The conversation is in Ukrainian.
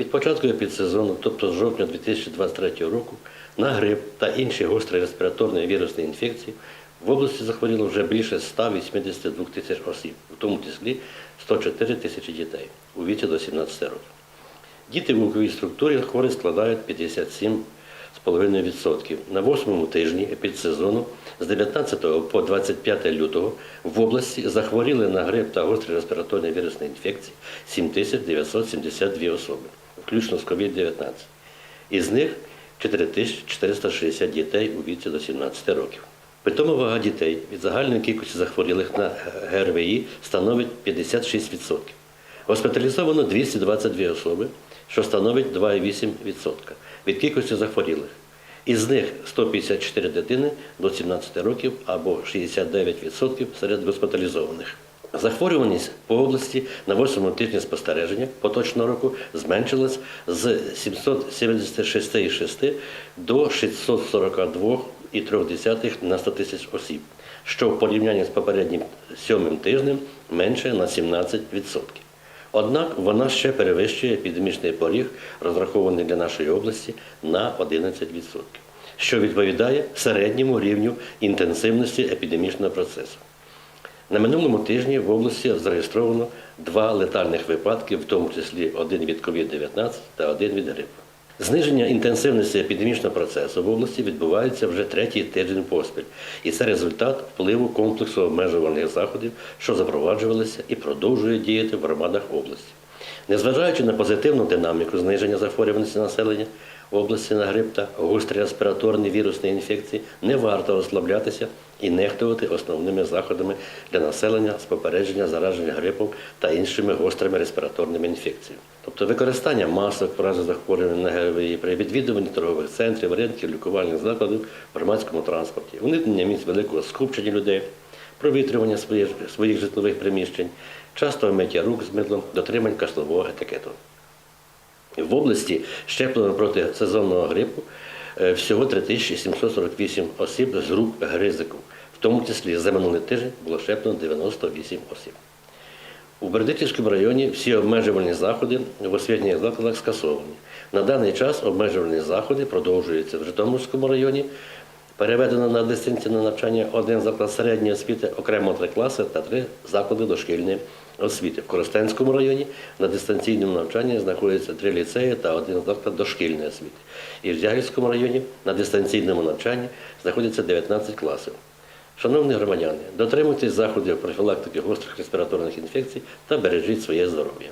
Від початку епідсезону, тобто з жовтня 2023 року, на грип та інші гострі респіраторні вірусні інфекції в області захворіло вже більше 182 тисяч осіб, в тому числі 104 тисячі дітей у віці до 17 років. Діти в віковій структурі хворі складають 57,5%. На восьмому тижні епідсезону з 19 по 25 лютого в області захворіли на грип та гострі респіраторні вірусні інфекції 7972 особи, включно з COVID-19. Із них 4460 дітей у віці до 17 років. Питома вага дітей від загальної кількості захворілих на ГРВІ становить 56%. Госпіталізовано 222 особи, що становить 2,8% від кількості захворілих. Із них 154 дитини до 17 років або 69% серед госпіталізованих. Захворюваність по області на 8 тижні спостереження поточного року зменшилась з 776,6 до 642,3 на 100 тисяч осіб, що в порівнянні з попереднім сьомим тижнем менше на 17%. Однак вона ще перевищує епідемічний поріг, розрахований для нашої області, на 11%, що відповідає середньому рівню інтенсивності епідемічного процесу. На минулому тижні в області зареєстровано два летальних випадки, в тому числі один від COVID-19 та один від грипу. Зниження інтенсивності епідемічного процесу в області відбувається вже третій тиждень поспіль, і це результат впливу комплексу обмежувальних заходів, що запроваджувалися і продовжують діяти в громадах області. Незважаючи на позитивну динаміку зниження захворюваності населення в області на грип та гострі респіраторні вірусні інфекції, не варто розслаблятися і нехтувати основними заходами для населення з попередження зараження грипом та іншими гострими респіраторними інфекціями. Тобто використання масок в разі захворювання на ГРВІ при відвідуванні торгових центрів, ринків, лікувальних закладів в громадському транспорті, уникнення місць великого скупчення людей, провітрювання своїх, своїх житлових приміщень, частого миття рук з мидлом, дотримань кашлового етикету. В області щеплено проти сезонного грипу е, всього 3748 осіб з груп ризику. В тому числі за минулий тиждень було щеплено 98 осіб. У Бердичівському районі всі обмежувальні заходи в освітніх закладах скасовані. На даний час обмежувальні заходи продовжуються в Житомирському районі. Переведено на дистанційне навчання один заклад середньої освіти, окремо три класи та три заклади дошкільної освіти. В Коростенському районі на дистанційному навчанні знаходяться три ліцеї та один заклад дошкільної освіти. І в Зягільському районі на дистанційному навчанні знаходяться 19 класів. Шановні громадяни, дотримуйтесь заходів профілактики гострих респіраторних інфекцій та бережіть своє здоров'я.